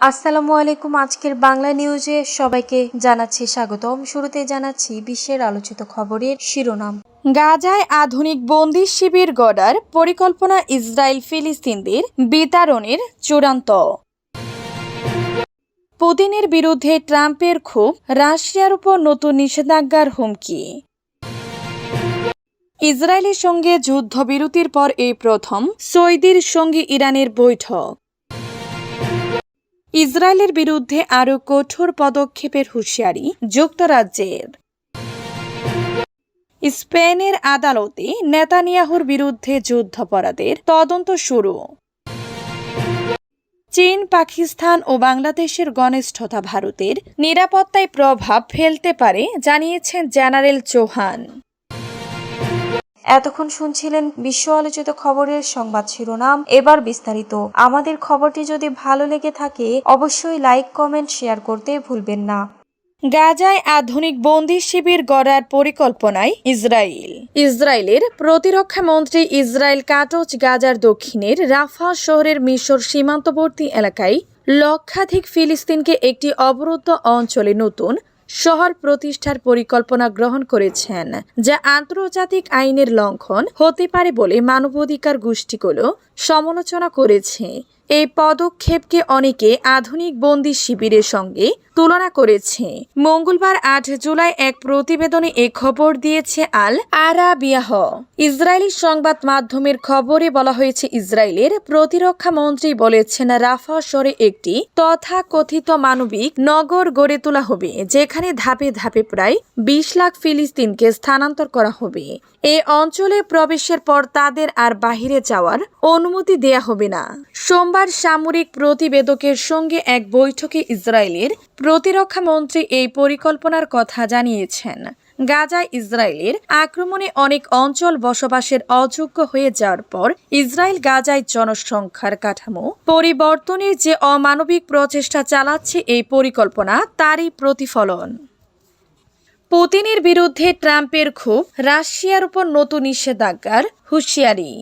আসসালামু আলাইকুম। আজকের বাংলা নিউজে সবাইকে জানাচ্ছি স্বাগতম। শুরুতে জানাচ্ছি বিশ্বের আলোচিত খবরের শিরোনাম। গাজায় আধুনিক বন্দি শিবির গড়ার পরিকল্পনা ইসরায়েল ফিলিস্তিনদের বিতাড়নের চূড়ান্ত। পুতিনের বিরুদ্ধে ট্রাম্পের ক্ষোভ, রাশিয়ার উপর নতুন নিষেধাজ্ঞার হুমকি। ইসরায়েলের সঙ্গে যুদ্ধবিরতির পর এই প্রথম সৌদির সঙ্গে ইরানের বৈঠক। ইসরায়েলের বিরুদ্ধে আরও কঠোর পদক্ষেপের হুঁশিয়ারি যুক্তরাজ্যের। স্পেনের আদালতে নেতানিয়াহুর বিরুদ্ধে যুদ্ধাপরাধের তদন্ত শুরু। চীন, পাকিস্তান ও বাংলাদেশের ঘনিষ্ঠতা ভারতের নিরাপত্তায় প্রভাব ফেলতে পারে, জানিয়েছেন জেনারেল চৌহান। এতক্ষণ শুনছিলেন বিশ্ব আলোচিত খবরের সংবাদ শিরোনাম। এবার বিস্তারিত। আমাদের খবরটি যদি ভালো লেগে থাকে অবশ্যই লাইক কমেন্ট শেয়ার করতে ভুলবেন না। গাজায় আধুনিক বন্দি শিবির গড়ার পরিকল্পনায় ইসরায়েল। ইসরায়েলের প্রতিরক্ষা মন্ত্রী ইসরায়েল কাটচ গাজার দক্ষিণের রাফা শহরের মিশর সীমান্তবর্তী এলাকায় লক্ষাধিক ফিলিস্তিনকে একটি অবরুদ্ধ অঞ্চলে নতুন শহর প্রতিষ্ঠার পরিকল্পনা গ্রহণ করেছেন, যা আন্তর্জাতিক আইনের লঙ্ঘন হতে পারে বলে মানবাধিকার গোষ্ঠীগুলো সমালোচনা করেছে। এই পদক্ষেপকে অনেকে আধুনিক বন্দি শিবিরের সঙ্গে তুলনা করেছে। মঙ্গলবার আট জুলাই এক প্রতিবেদনে এ খবর দিয়েছে আল আরাবিয়াহ। ইসরায়েলি সংবাদ মাধ্যমের খবরে বলা হয়েছে, ইসরায়েলের প্রতিরক্ষা মন্ত্রী বলেছেন, রাফা শহরে একটি তথাকথিত মানবিক নগর গড়ে তোলা হবে, যেখানে ধাপে ধাপে প্রায় বিশ লাখ ফিলিস্তিনকে স্থানান্তর করা হবে। এ অঞ্চলে প্রবেশের পর তাদের আর বাহিরে যাওয়ার অনুমতি দেয়া হবে না। সোমবার সামরিক প্রতিবেদকের সঙ্গে এক বৈঠকে ইসরায়েলের প্রতিরক্ষা মন্ত্রী এই পরিকল্পনার কথা জানিয়েছেন। গাজায় ইসরায়েলের আক্রমণে অনেক অঞ্চল বসবাসের অযোগ্য হয়ে যাওয়ার পর ইসরায়েল গাজায় জনসংখ্যার কাঠামো পরিবর্তনের যে অমানবিক প্রচেষ্টা চালাচ্ছে এই পরিকল্পনা, তারই প্রতিফলন। পুতিনের বিরুদ্ধে ট্রাম্পের ক্ষোভ রাশিয়ার উপর নতুন নিষেধাজ্ঞার হুঁশিয়ারি।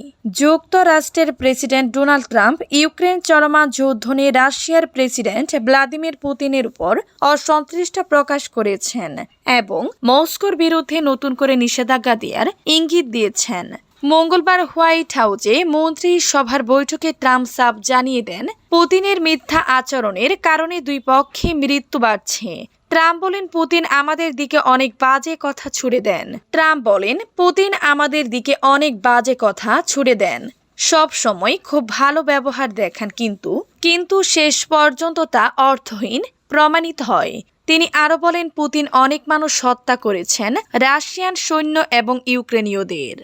যুক্তরাষ্ট্রের প্রেসিডেন্ট ডোনাল্ড ট্রাম্প ইউক্রেন চলমান যুদ্ধ নিয়ে রাশিয়ার প্রেসিডেন্ট ভ্লাদিমির পুতিনের উপর অসন্তুষ্ট প্রকাশ করেছেন এবং মস্কোর বিরুদ্ধে নতুন করে নিষেধাজ্ঞা দেওয়ার ইঙ্গিত দিয়েছেন। মঙ্গলবার হোয়াইট হাউসে মন্ত্রী সভার বৈঠকে ট্রাম্প সাফ জানিয়ে দেন, পুতিনের মিথ্যা আচরণের কারণে দুই পক্ষে মৃত্যু বাড়ছে। ট্রাম্প বলেন, পুতিন আমাদের দিকে অনেক বাজে কথা ছুড়ে দেন। ট্রাম্প বলেন, পুতিন আমাদের দিকে অনেক বাজে কথা ছুড়ে দেন। সব সময় খুব ভালো ব্যবহার দেখান কিন্তু কিন্তু শেষ পর্যন্ত তা অর্থহীন, প্রমাণিত হয়। তিনি আরও বলেন, পুতিন অনেক মানুষ হত্যা করেছেন রাশিয়ান সৈন্য এবং ইউক্রেনীয়দের।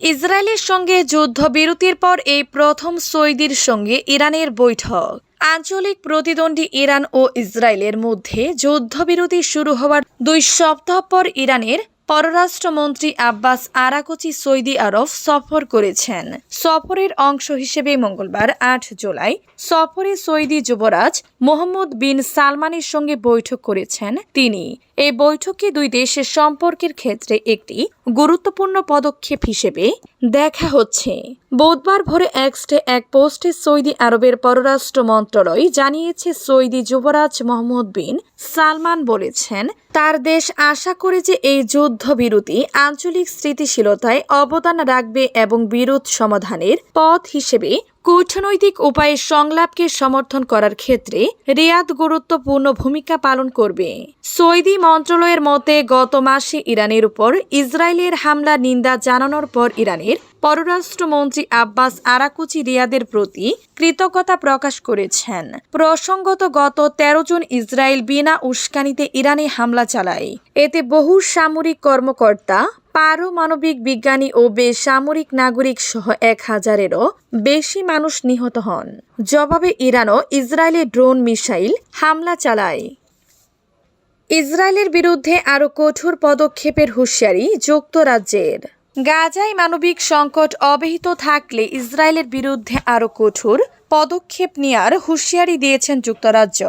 ইসরায়েলের সঙ্গে যুদ্ধবিরতির পর এই প্রথম সৌদির সঙ্গে ইরানের বৈঠক। আঞ্চলিক প্রতিদ্বন্দ্বী ইরান ও ইসরায়েলের মধ্যে যুদ্ধবিরতি শুরু হওয়ার দুই সপ্তাহ পর ইরানের পররাষ্ট্রমন্ত্রী আব্বাস আরাকচি সৌদি আরব সফর করেছেন। সফরের অংশ হিসেবে মঙ্গলবার আট জুলাই সফরে সৌদি যুবরাজ মোহাম্মদ বিন সালমানের সঙ্গে বৈঠক করেছেন তিনি। এই বৈঠকে দুই দেশের সম্পর্কের ক্ষেত্রে একটি গুরুত্বপূর্ণ পদক্ষেপ হিসেবে দেখা হচ্ছে। বুধবার ভোরে এক্সটে এক পোস্টে সৌদি আরবের পররাষ্ট্র মন্ত্রণালয় জানিয়েছে, সৌদি যুবরাজ মোহাম্মদ বিন সালমান বলেছেন, তার দেশ আশা করে যে এই যুদ্ধবিরতি আঞ্চলিক স্থিতিশীলতায় অবদান রাখবে এবং বিরোধ সমাধানের পথ হিসেবে কূটনৈতিক উপায়ে সংলাপকে সমর্থন করার ক্ষেত্রে রিয়াদ গুরুত্বপূর্ণ ভূমিকা পালন করবে। সৌদি মন্ত্রণালয়ের মতে, গত মাসে ইরানের উপর ইসরায়েলের হামলা নিন্দা জানানোর পর ইরানের পররাষ্ট্রমন্ত্রী আব্বাস আরাকুচি রিয়াদের প্রতি কৃতজ্ঞতা প্রকাশ করেছেন। প্রসঙ্গত, গত তেরো জন ইসরায়েল বিনা উস্কানিতে ইরানে হামলা চালায়। এতে বহু সামরিক কর্মকর্তা, পারমাণবিক বিজ্ঞানী ও বেসামরিক নাগরিক সহ এক হাজারেরও বেশি মানুষ নিহত হন। জবাবে ইরানও ইসরায়েলে ড্রোন মিসাইল হামলা চালায়। ইসরায়েলের বিরুদ্ধে আরও কঠোর পদক্ষেপের হুঁশিয়ারি যুক্তরাজ্যের। গাজায় মানবিক সংকট অব্যাহত থাকলে ইসরায়েলের বিরুদ্ধে আরও কঠোর পদক্ষেপ নেয়ার হুঁশিয়ারি দিয়েছেন যুক্তরাজ্য।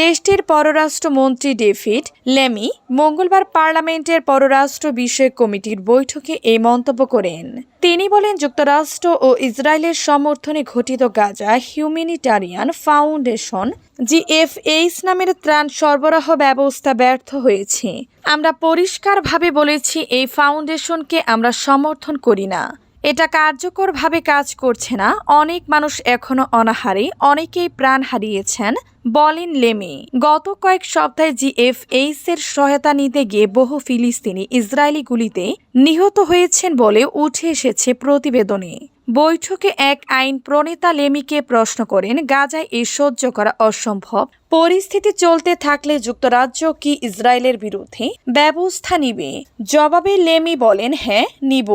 দেশটির পররাষ্ট্রমন্ত্রী ডেভিড লেমি মঙ্গলবার পার্লামেন্টের পররাষ্ট্র বিষয়ক কমিটির বৈঠকে এই মন্তব্য করেন। তিনি বলেন, যুক্তরাষ্ট্র ও ইসরায়েলের সমর্থনে ঘটিত গাজা হিউম্যানিটারিয়ান ফাউন্ডেশন, জিএফএইচ নামের ত্রাণ সরবরাহ ব্যবস্থা ব্যর্থ হয়েছে। আমরা পরিষ্কারভাবে বলেছি, এই ফাউন্ডেশনকে আমরা সমর্থন করি না। এটা কার্যকরভাবে কাজ করছে না। অনেক মানুষ এখনও অনাহারে, অনেকেই প্রাণ হারিয়েছেন। বলেন লেমি, গত কয়েক সপ্তাহে জিএফএইচ এর সহায়তা নিতে গিয়ে বহু ফিলিস্তিনি ইসরায়েলি গুলিতে নিহত হয়েছেন বলে উঠে এসেছে প্রতিবেদনে। বৈঠকে এক আইন প্রণেতা লেমিকে প্রশ্ন করেন, গাজায় এ সহ্য করা অসম্ভব। পরিস্থিতি চলতে থাকলে যুক্তরাজ্য কি ইসরায়েলের বিরুদ্ধে ব্যবস্থা নিবে? জবাবে লেমি বলেন হ্যাঁ নিব।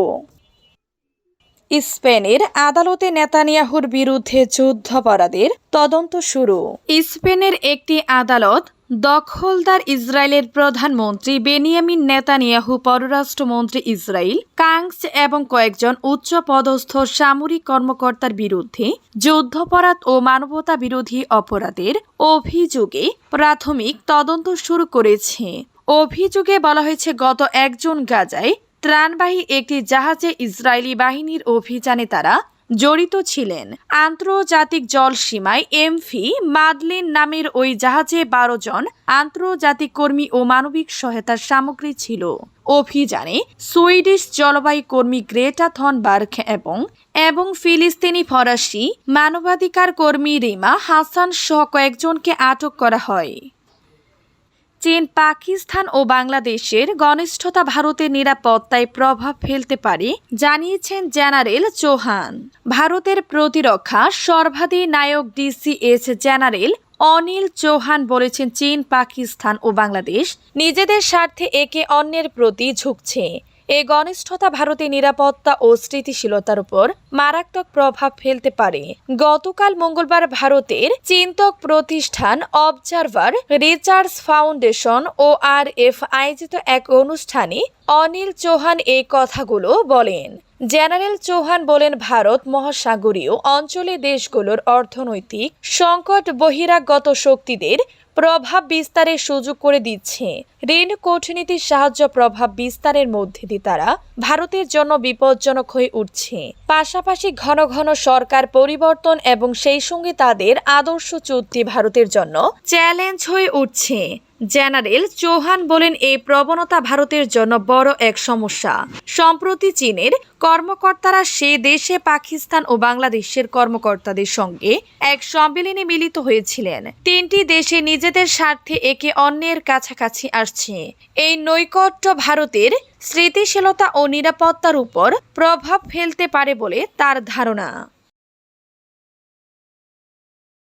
স্পেনের আদালতে নেতানিয়াহুর বিরুদ্ধে যুদ্ধাপরাধের তদন্ত শুরু। স্পেনের একটি আদালত দখলদার ইসরায়েলের প্রধানমন্ত্রী বেনিয়ামিন নেতানিয়াহু, পররাষ্ট্রমন্ত্রী ইসরায়েল কাংস এবং কয়েকজন উচ্চ পদস্থ সামরিক কর্মকর্তার বিরুদ্ধে যুদ্ধাপরাধ ও মানবতা বিরোধী অপরাধের অভিযোগে প্রাথমিক তদন্ত শুরু করেছে। অভিযোগে বলা হয়েছে, গত একজন গাজায় ত্রাণবাহী একটি জাহাজে ইসরায়েলি বাহিনীর অভিযানে তারা জড়িত ছিলেন। আন্তর্জাতিক জল সীমায় এমফি মাদলিন নামের ওই জাহাজে বারো জন আন্তর্জাতিক কর্মী ও মানবিক সহায়তার সামগ্রী ছিল। অভিযানে সুইডিশ জলবায়ু কর্মী গ্রেটা থন থনবার্গ এবং এবং ফিলিস্তিনি ফরাসি মানবাধিকার কর্মী রিমা হাসান সহ কয়েকজনকে আটক করা হয়। চীন, পাকিস্তান ও বাংলাদেশের ঘনিষ্ঠতা ভারতের নিরাপত্তায় প্রভাব ফেলতে পারে, জানিয়েছেন জেনারেল চৌহান। ভারতের প্রতিরক্ষা সর্বাধিনায়ক ডিসিএস জেনারেল অনিল চৌহান বলেছেন, চীন, পাকিস্তান ও বাংলাদেশ নিজেদের স্বার্থে একে অন্যের প্রতি ঝুঁকছে। এই ঘনিষ্ঠতা ভারতের নিরাপত্তা ও স্থিতিশীলতার উপর মারাত্মক প্রভাব ফেলতে পারে। গতকাল মঙ্গলবার ভারতের চিন্তক প্রতিষ্ঠান Observer Research Foundation O R F আয়োজিত এক অনুষ্ঠানে অনিল চৌহান এই কথাগুলো বলেন। জেনারেল চৌহান বলেন, ভারত মহাসাগরীয় অঞ্চলে দেশগুলোর অর্থনৈতিক সংকট বহিরাগত শক্তিদের প্রভাব বিস্তারের সুযোগ করে দিচ্ছে। ঋণ কূটনীতির সাহায্য প্রভাব বিস্তারের মধ্যে দিয়ে তারা ভারতের জন্য বিপজ্জনক হয়ে উঠছে। পাশাপাশি ঘন ঘন সরকার পরিবর্তন এবং সেই সঙ্গে তাদের আদর্শ চুক্তি ভারতের জন্য চ্যালেঞ্জ হয়ে উঠছে। জেনারেল চৌহান বলেন, এই প্রবণতা ভারতের জন্য বড় এক সমস্যা। সম্প্রতি চীনের কর্মকর্তারা সে দেশে পাকিস্তান ও বাংলাদেশের কর্মকর্তাদের সঙ্গে এক সম্মেলনে মিলিত হয়েছিলেন। তিনটি দেশে নিজেদের স্বার্থে একে অন্যের কাছাকাছি আসছে। এই নৈকট্য ভারতের স্মৃতিশীলতা ও নিরাপত্তার উপর প্রভাব ফেলতে পারে বলে তার ধারণা।